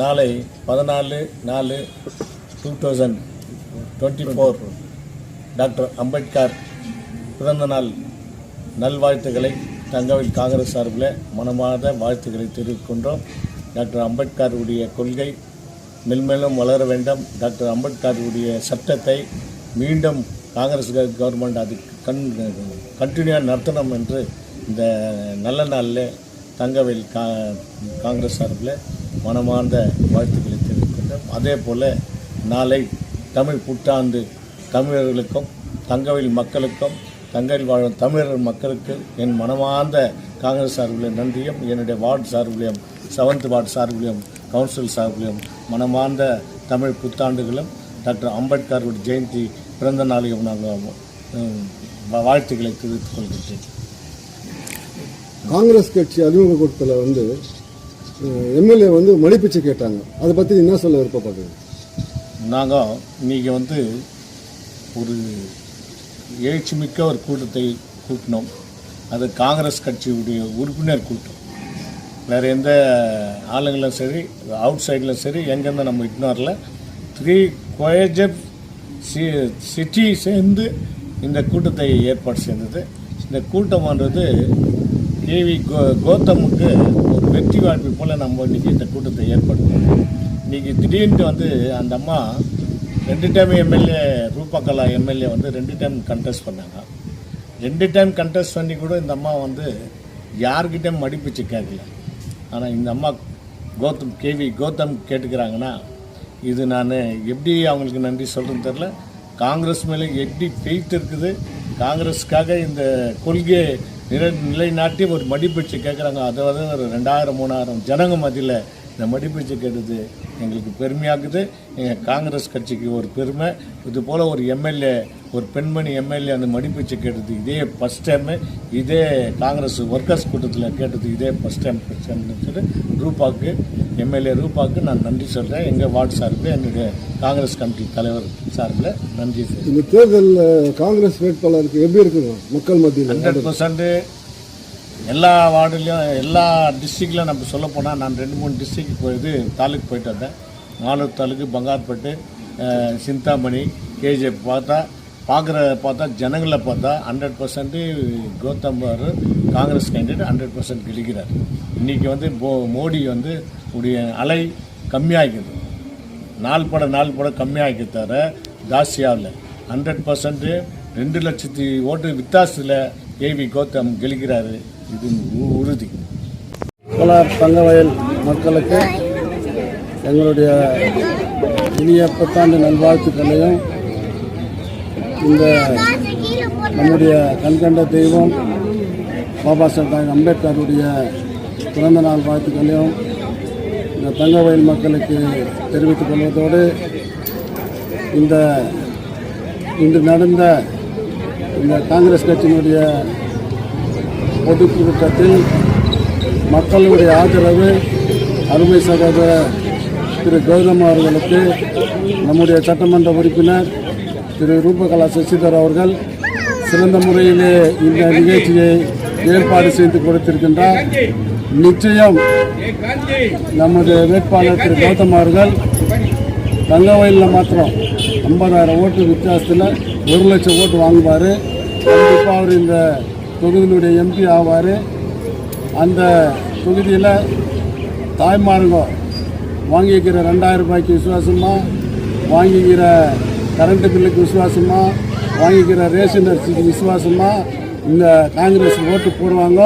நாளை பதினாலு நாலு two thousand twenty four. Doctor Ambedkar பிறந்த நாள் நல்வாழ்த்துக்களை தங்கவில் காங்கிரஸ் சார்பில் மனமார்ந்த வாழ்த்துக்களை தெரிவிக்கின்றோம். டாக்டர் அம்பேத்கருடைய கொள்கை மென்மேலும் வளர வேண்டும். டாக்டர் அம்பேத்கருடைய சட்டத்தை மீண்டும் காங்கிரஸ் கவர்மெண்ட் அது கண் கண்டினியூவாக நடத்தணும் என்று இந்த நல்ல நாளில் தங்கவேல் கா காங்கிரஸ் சார்பில் மனமார்ந்த வாழ்த்துக்களை தெரிவிக்கின்றோம். அதே போல் நாளை தமிழ் புத்தாண்டு தமிழர்களுக்கும் தங்கவில் மக்களுக்கும் தங்கவில் வாழும் தமிழர் மக்களுக்கு என் மனமார்ந்த காங்கிரஸ் சார்பிலும் நன்றியும் என்னுடைய வார்டு சார்பிலையும் செவன்த் வார்டு சார்பிலையும் கவுன்சில் சார்பிலையும் மனமார்ந்த தமிழ் புத்தாண்டுகளும் டாக்டர் அம்பேத்கருடைய ஜெயந்தி பிறந்த நாளையும் நாங்கள் வாழ்த்துக்களை தெரிவித்துக் கொள்கின்றேன். காங்கிரஸ் கட்சி அறிமுக கூட்டத்தில் வந்து எம்எல்ஏ வந்து மடிப்பிச்சு கேட்டாங்க. அதை பற்றி என்ன சொல்ல விருப்பப்படுது நாங்கள் இன்றைக்கி வந்து ஒரு எழுச்சிமிக்க ஒரு கூட்டத்தை கூட்டினோம். அது காங்கிரஸ் கட்சியுடைய உறுப்பினர் கூட்டம். வேறு எந்த ஆளுங்களும் சரி அவுட் சைடில் சரி எங்கேருந்து நம்ம இக்னோரில் த்ரீ கோயஜப் சி சிட்டி சேர்ந்து இந்த கூட்டத்தை ஏற்பாடு செய்தது. இந்த கூட்டமானது கேவி கோ கௌதமுக்கு ஒரு வெற்றி வாழ்வு போல் நம்ம இன்றைக்கி இந்த கூட்டத்தை ஏற்படுத்தணும் இன்றைக்கி திடீர்னு வந்து அந்த அம்மா ரெண்டு டைம் எம்எல்ஏ ரூபகலா எம்எல்ஏ வந்து ரெண்டு டைம் கண்டெஸ்ட் பண்ணாங்க. ரெண்டு டைம் கண்டெஸ்ட் பண்ணி கூட இந்த அம்மா வந்து யார்கிட்டையும் மடிப்பிச்சு கேட்கல ஆனால் இந்த அம்மா கோத்தம் கேவி கோத்தம் கேட்டுக்கிறாங்கன்னா இது நான் எப்படி அவங்களுக்கு நன்றி சொல்கிறேன்னு தெரில காங்கிரஸ் மேலே எப்படி ஃபெய்த் இருக்குது காங்கிரஸுக்காக இந்த கொள்கையை நிலை நிலைநாட்டி ஒரு மடிப்பீச்சு கேட்குறாங்க அதாவது ஒரு ரெண்டாயிரம் மூணாயிரம் ஜனங்க மத்தியில் இந்த மடிப்பீச்சு கேட்டது எங்களுக்கு பெருமையாக்குது. எங்கள் காங்கிரஸ் கட்சிக்கு ஒரு பெருமை. இது போல் ஒரு எம்எல்ஏ ஒரு பெண்மணி எம்எல்ஏ அந்த மடிப்பிச்சு கேட்டது இதே ஃபஸ்ட் டைமு இதே காங்கிரஸ் ஒர்க்கர்ஸ் கூட்டத்தில் கேட்டது இதே ஃபஸ்ட் டைம் ஃபஸ்ட் டைம்னு சொல்லி ரூபாக்கு எம்எல்ஏ ரூபாக்கு நான் நன்றி சொல்கிறேன் எங்கள் வார்டு சார்பில் என்னுடைய காங்கிரஸ் கமிட்டி தலைவர் சார்பில் நன்றி சொல்றேன். இந்த தேர்தலில் காங்கிரஸ் வேட்பாளருக்கு எப்படி இருக்குங்க? மக்கள் மத்தியில் ஹண்ட்ரட் பர்சன்ட் எல்லா வார்டுலையும் எல்லா டிஸ்ட்ரிக்ட்லையும் நம்ம சொல்ல போனால் நான் ரெண்டு மூணு டிஸ்ட்ரிக்ட் போயிது தாலுக்கு போயிட்டு வந்தேன். நானூர் தாலுக்கு பங்கார்பேட்டு சிந்தாமணி கேஜிஎஃப் பார்த்தா பார்க்குற பார்த்தா ஜனங்களை பார்த்தா ஹண்ட்ரட் பர்சன்ட்டு கௌதம் பாரு காங்கிரஸ் கேண்டிடேட் ஹண்ட்ரட் பர்சன்ட் கிழிக்கிறார். இன்றைக்கி வந்து போ மோடி வந்து உடைய அலை கம்மியாகிக்குது நாள் பட நாள் பட கம்மியாகி தவிர ஜாஸ்தியாகல ஹண்ட்ரட் பர்சன்ட்டு ரெண்டு லட்சத்தி ஓட்டு வித்தியாசத்தில் ஏவி கௌதம் கெளிக்கிறாரு இது உ- உறுதி. கோலார் தங்கவயல் மக்களுக்கு எங்களுடைய இனிய புத்தாண்டு நல்வாழ்த்துக்களையும் இந்த நம்முடைய கண்கண்ட தெய்வம் பாபா சாஹேப் அம்பேத்கருடைய பிறந்த நாள் வாழ்த்துக்களையும் இந்த தங்கவயல் மக்களுக்கு தெரிவித்துக் கொள்வதோடு இந்த இன்று நடந்த இந்த காங்கிரஸ் கட்சியினுடைய பொதுக்கூட்டத்தில் மக்களுடைய ஆதரவு அருமை சகோதரர் திரு கௌதம் அவர்களுக்கு நம்முடைய சட்டமன்ற உறுப்பினர் திரு ரூபகலா சசிதர் அவர்கள் சிறந்த முறையிலே இந்த நிகழ்ச்சியை ஏற்பாடு செய்து கொடுத்திருக்கின்றார். நிச்சயம் நமது வேட்பாளர் திரு கௌதம் அவர்கள் தங்கவயலில் மாத்திரம் ஐம்பதாயிரம் ஓட்டு வித்தியாசத்தில் ஒரு லட்சம் ஓட்டு வாங்குவார். கண்டிப்பாக அவர் இந்த தொகுதியினுடைய எம்பி ஆவார். அந்த தொகுதியில் தாய்மாருங்க வாங்கிக்கிற ரெண்டாயிரம் ரூபாய்க்கு விசுவாசமாக வாங்கிக்கிற கரண்ட் பில்லுக்கு விசுவாசமாக வாங்கிக்கிற ரேஷன் அரிசிக்கு விசுவாசமாக இந்த காங்கிரஸ் ஓட்டு போடுவாங்க.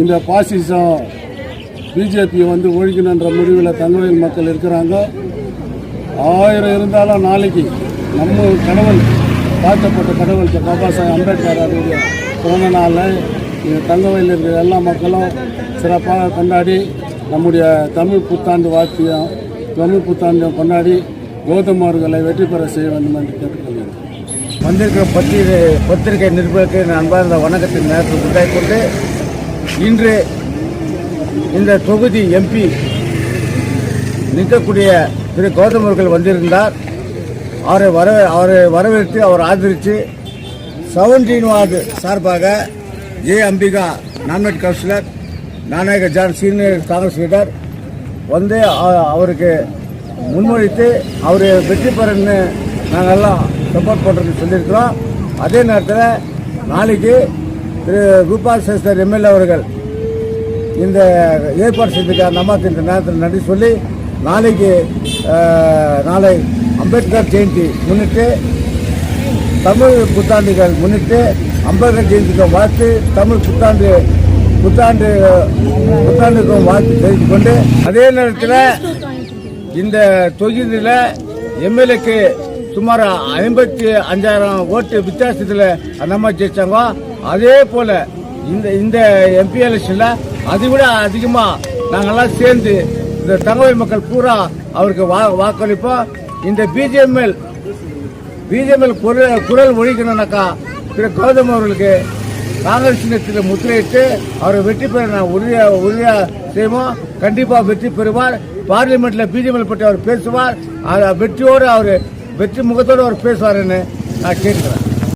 இந்த பாசிசம் பிஜேபியை வந்து ஒழிக்கணுன்ற முடிவில் தமிழக மக்கள் இருக்கிறாங்க. ஆயிரம் இருந்தாலும் நாளைக்கு நம்ம கடவுள் தாழ்த்தப்பட்ட கடவுள் பாபா சாஹேப் அம்பேத்கர் அவருடைய பிறந்த நாளில் தங்கவையில் இருக்கிற எல்லா மக்களும் சிறப்பாக கொண்டாடி நம்முடைய தமிழ் புத்தாண்டு வாழ்த்தியம் தமிழ் புத்தாண்டு கொண்டாடி கௌதம் அவர்களை வெற்றி பெற செய்ய வேண்டும் என்று கேட்டுக்கொள்கிறேன். வந்திருக்கிற பத்திரிகை பத்திரிகை நிருபருக்கு அன்பார்ந்த வணக்கத்தின் நேரத்தில் உண்டாய் கொண்டு இன்று இந்த தொகுதி எம்பி நிற்கக்கூடிய திரு கௌதம் அவர்கள் வந்திருந்தார். அவரை வர அவரை வரவேற்று அவர் ஆதரித்து செவன்டீன் வார்டு சார்பாக ஜே. அம்பிகா நாமினேட் கவுன்சிலர் நாநாயக ஜான் சீனியர் காங்கிரஸ் லீடர் வந்து அவருக்கு முன்மொழித்து அவர் வெற்றி பெறன்னு நாங்கள் எல்லாம் சப்போர்ட் பண்ணுறதுன்னு சொல்லியிருக்கிறோம். அதே நேரத்தில் நாளைக்கு திரு ரூபா சேஸ்தர் எம்எல்ஏ அவர்கள் இந்த ஏற்பாடு செஞ்சுக்க அந்த இந்த நேரத்தில் நன்றி சொல்லி நாளைக்கு நாளை அம்பேத்கர் ஜெயந்தி முன்னிட்டு தமிழ் புத்தாண்டுகள் முன்னிட்டு அம்பேத்கர் ஜெயந்திக்கு வாழ்த்து தமிழ் புத்தாண்டு புத்தாண்டு புத்தாண்டுக்கும் வாழ்த்து தெரிவித்துக் கொண்டு அதே நேரத்தில் இந்த தொகுதியில் எம்எல்ஏக்கு சுமார் ஐம்பத்தி அஞ்சாயிரம் ஓட்டு வித்தியாசத்தில் அந்த அம்மா ஜெயிச்சாங்க. அதே போல இந்த இந்த எம்பி எலெக்ஷன்ல அதை விட அதிகமாக நாங்கெல்லாம் சேர்ந்து இந்த தகவல் மக்கள் பூரா அவருக்கு வா வாக்களிப்போம். இந்த பிஜேஎம்எல் பிஜேபியில் குரல் குரல் ஒழிக்கணும்னாக்கா திரு கௌதம் அவர்களுக்கு காங்கிரஸ் சின்னத்தில் முத்திரையிட்டு அவரை வெற்றி பெற நான் உறுதியாக உறுதியாக செய்வோம். கண்டிப்பாக வெற்றி பெறுவார். பார்லிமெண்ட்ல பிஜேபியில் பற்றி அவர் பேசுவார். வெற்றியோடு அவர் வெற்றி முகத்தோடு அவர் பேசுவார்னு நான் கேட்கிறேன்.